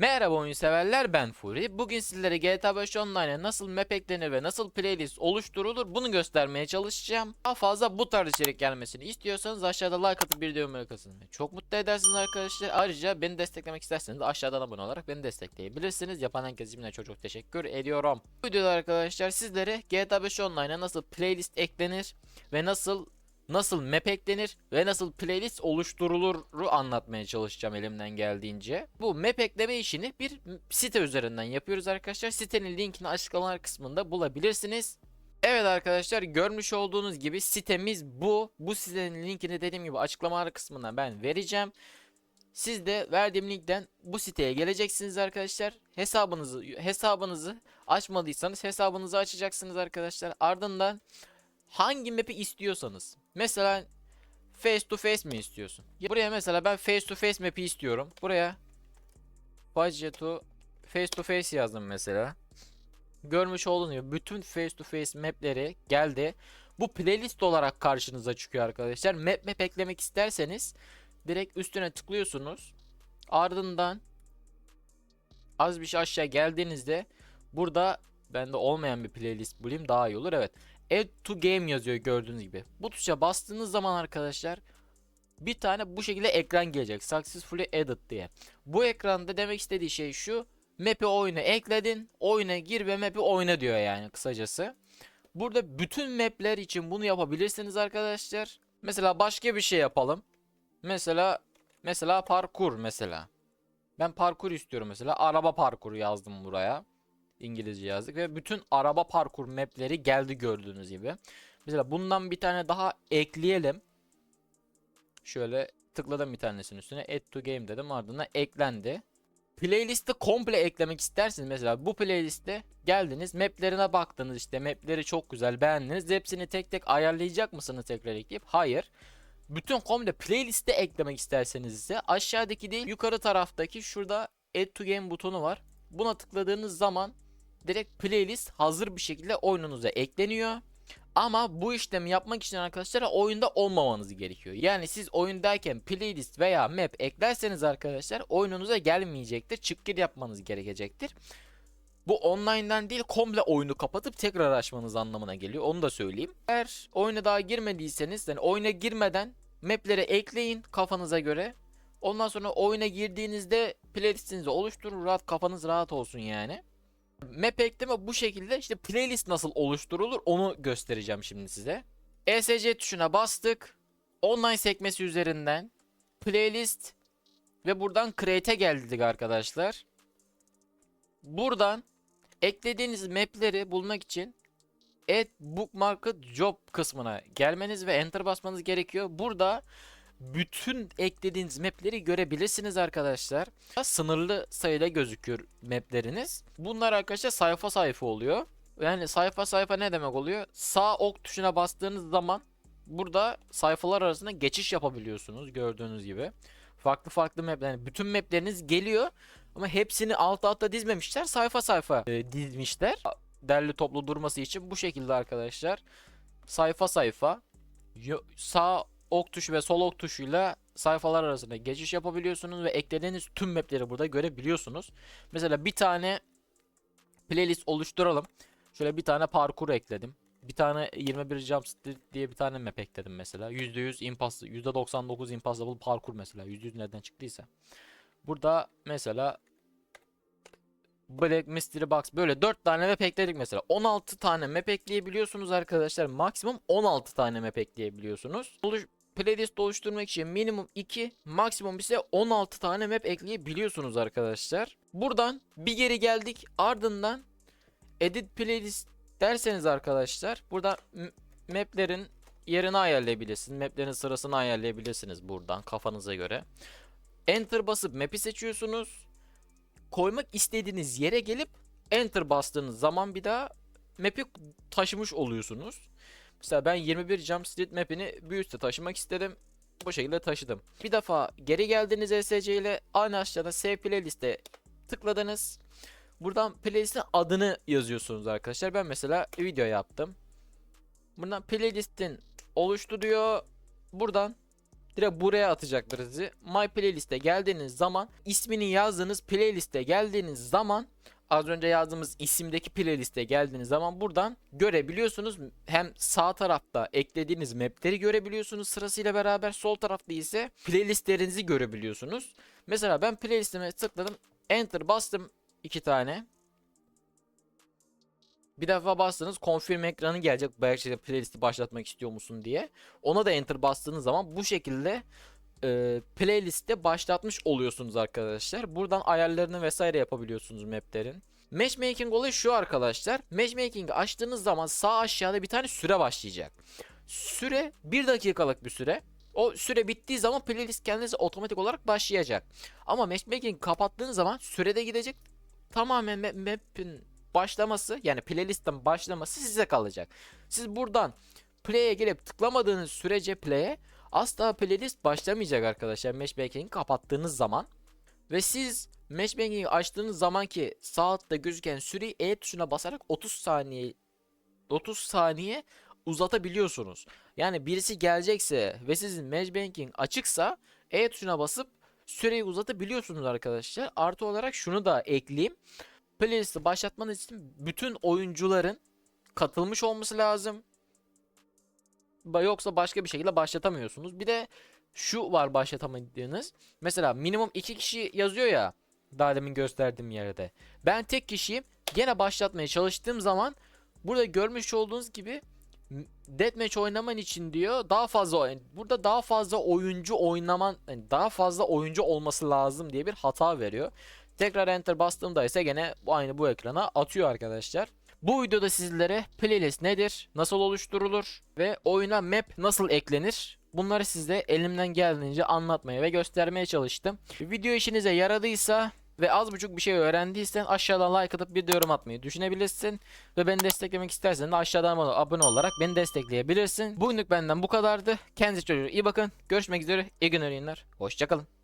Merhaba oyun severler ben Furi. Bugün sizlere GTA 5 Online'a nasıl map eklenir ve nasıl playlist oluşturulur bunu göstermeye çalışacağım. Daha fazla bu tarz içerik gelmesini istiyorsanız aşağıda like atıp bir yorum bırakırsınız. Çok mutlu edersiniz arkadaşlar. Ayrıca beni desteklemek isterseniz aşağıdan abone olarak beni destekleyebilirsiniz. Yapan herkese şimdiden çok çok teşekkür ediyorum. Bu videoda arkadaşlar sizlere GTA 5 Online'a nasıl playlist eklenir ve nasıl nasıl map eklenir ve nasıl playlist oluşturuluru anlatmaya çalışacağım elimden geldiğince. Bu map ekleme işini bir site üzerinden yapıyoruz arkadaşlar. Sitenin linkini açıklamalar kısmında bulabilirsiniz. Evet arkadaşlar görmüş olduğunuz gibi sitemiz bu. Bu sitenin linkini dediğim gibi açıklamalar kısmına ben vereceğim. Siz de verdiğim linkten bu siteye geleceksiniz arkadaşlar. Hesabınızı hesabınızı açmadıysanız hesabınızı açacaksınız arkadaşlar. Ardından hangi map'i istiyorsanız. Mesela face to face mi istiyorsun? Ya Buraya mesela ben face to face map'i istiyorum. Buraya budget to face to face yazdım mesela. Görmüş gibi bütün face to face map'leri geldi. Bu playlist olarak karşınıza çıkıyor arkadaşlar. Map map eklemek isterseniz direkt üstüne tıklıyorsunuz. Ardından az bir şey aşağı geldiğinizde burada bende olmayan bir playlist bulayım daha iyi olur. Evet. Add to game yazıyor gördüğünüz gibi. Bu tuşa bastığınız zaman arkadaşlar bir tane bu şekilde ekran gelecek. Successfully added diye. Bu ekranda demek istediği şey şu. Map'i oyuna ekledin. Oyuna gir ve map'i oyna diyor yani kısacası. Burada bütün map'ler için bunu yapabilirsiniz arkadaşlar. Mesela başka bir şey yapalım. Mesela mesela parkur mesela. Ben parkur istiyorum mesela. Araba parkuru yazdım buraya. İngilizce yazdık ve bütün araba parkur mapleri geldi gördüğünüz gibi. Mesela bundan bir tane daha ekleyelim. Şöyle tıkladım bir tanesinin üstüne add to game dedim ardından eklendi. Playlist'i komple eklemek isterseniz mesela bu playlistte geldiniz maplerine baktınız işte mapleri çok güzel beğendiniz hepsini tek tek ayarlayacak mısınız tekrar ekleyip hayır bütün komple playlist'e eklemek isterseniz ise aşağıdaki değil yukarı taraftaki şurada add to game butonu var buna tıkladığınız zaman direkt playlist hazır bir şekilde oyununuza ekleniyor. Ama bu işlemi yapmak için arkadaşlar oyunda olmamanız gerekiyor. Yani siz oyundayken playlist veya map eklerseniz arkadaşlar oyununuza gelmeyecektir. Çık gir yapmanız gerekecektir. Bu online'dan değil komple oyunu kapatıp tekrar açmanız anlamına geliyor. Onu da söyleyeyim. Eğer oyuna daha girmediyseniz yani oyuna girmeden mapleri ekleyin kafanıza göre. Ondan sonra oyuna girdiğinizde playlistinizi oluşturun. Rahat kafanız rahat olsun yani. Map ekleme bu şekilde işte playlist nasıl oluşturulur onu göstereceğim şimdi size. ESC tuşuna bastık. Online sekmesi üzerinden playlist ve buradan create'e geldik arkadaşlar. Buradan eklediğiniz mapleri bulmak için add bookmarked job kısmına gelmeniz ve enter basmanız gerekiyor. Burada bütün eklediğiniz mapleri görebilirsiniz arkadaşlar. Sınırlı sayıda gözüküyor mapleriniz. Bunlar arkadaşlar sayfa sayfa oluyor. Yani sayfa sayfa ne demek oluyor? Sağ ok tuşuna bastığınız zaman burada sayfalar arasında geçiş yapabiliyorsunuz gördüğünüz gibi. Farklı farklı mapler. Yani bütün mapleriniz geliyor ama hepsini alt alta dizmemişler. Sayfa sayfa e, dizmişler. Derli toplu durması için bu şekilde arkadaşlar. Sayfa sayfa sağ ok tuşu ve sol ok tuşuyla sayfalar arasında geçiş yapabiliyorsunuz ve eklediğiniz tüm mapleri burada görebiliyorsunuz. Mesela bir tane playlist oluşturalım. Şöyle bir tane parkur ekledim. Bir tane 21 Jump Street diye bir tane map ekledim mesela. %100 impossible, %99 impossible parkur mesela. %100 nereden çıktıysa. Burada mesela Black Mystery Box böyle 4 tane map ekledik mesela. 16 tane map ekleyebiliyorsunuz arkadaşlar. Maksimum 16 tane map ekleyebiliyorsunuz. Oluş playlist oluşturmak için minimum 2, maksimum ise 16 tane map ekleyebiliyorsunuz arkadaşlar. Buradan bir geri geldik. Ardından edit playlist derseniz arkadaşlar burada maplerin yerini ayarlayabilirsiniz. Maplerin sırasını ayarlayabilirsiniz buradan kafanıza göre. Enter basıp map'i seçiyorsunuz koymak istediğiniz yere gelip enter bastığınız zaman bir daha map'i taşımış oluyorsunuz. Mesela ben 21 Jump Street map'ini bir üste taşımak istedim. Bu şekilde taşıdım. Bir defa geri geldiniz ESC ile aynı aşağıda save playlist'e tıkladınız. Buradan playlistin adını yazıyorsunuz arkadaşlar. Ben mesela video yaptım. Buradan playlistin oluştu diyor. Buradan Direkt buraya atacaktır sizi. My Playlist'e geldiğiniz zaman ismini yazdığınız playlist'e geldiğiniz zaman az önce yazdığımız isimdeki playlist'e geldiğiniz zaman buradan görebiliyorsunuz. Hem sağ tarafta eklediğiniz mapleri görebiliyorsunuz sırasıyla beraber. Sol tarafta ise playlistlerinizi görebiliyorsunuz. Mesela ben playlistime tıkladım. Enter bastım iki tane. Bir defa bastınız confirm ekranı gelecek belki playlisti başlatmak istiyor musun diye. Ona da enter bastığınız zaman bu şekilde e, playliste başlatmış oluyorsunuz arkadaşlar. Buradan ayarlarını vesaire yapabiliyorsunuz maplerin. Matchmaking olayı şu arkadaşlar. Matchmaking'i açtığınız zaman sağ aşağıda bir tane süre başlayacak. Süre 1 dakikalık bir süre. O süre bittiği zaman playlist kendisi otomatik olarak başlayacak. Ama matchmaking kapattığınız zaman sürede gidecek. Tamamen ma- map'in başlaması yani playlistin başlaması size kalacak. Siz buradan play'e gelip tıklamadığınız sürece play'e asla playlist başlamayacak arkadaşlar matchmaking'i kapattığınız zaman. Ve siz matchmaking'i açtığınız zamanki sağ altta gözüken süreyi E tuşuna basarak 30 saniye 30 saniye uzatabiliyorsunuz. Yani birisi gelecekse ve sizin matchmaking açıksa E tuşuna basıp süreyi uzatabiliyorsunuz arkadaşlar. Artı olarak şunu da ekleyeyim. Playlist'i başlatmanız için bütün oyuncuların katılmış olması lazım. Yoksa başka bir şekilde başlatamıyorsunuz. Bir de şu var başlatamadığınız. Mesela minimum 2 kişi yazıyor ya. Daha demin gösterdiğim yerde. Ben tek kişiyim. Gene başlatmaya çalıştığım zaman burada görmüş olduğunuz gibi Deathmatch oynaman için diyor daha fazla burada daha fazla oyuncu oynaman yani daha fazla oyuncu olması lazım diye bir hata veriyor. Tekrar enter bastığımda ise gene aynı bu ekrana atıyor arkadaşlar. Bu videoda sizlere playlist nedir, nasıl oluşturulur ve oyuna map nasıl eklenir bunları size elimden geldiğince anlatmaya ve göstermeye çalıştım. Video işinize yaradıysa ve az buçuk bir şey öğrendiysen aşağıdan like atıp bir yorum atmayı düşünebilirsin. Ve beni desteklemek istersen de aşağıdan abone olarak beni destekleyebilirsin. Bugünlük benden bu kadardı. Kendinize çok iyi bakın. Görüşmek üzere. İyi günler, günler. Hoşçakalın.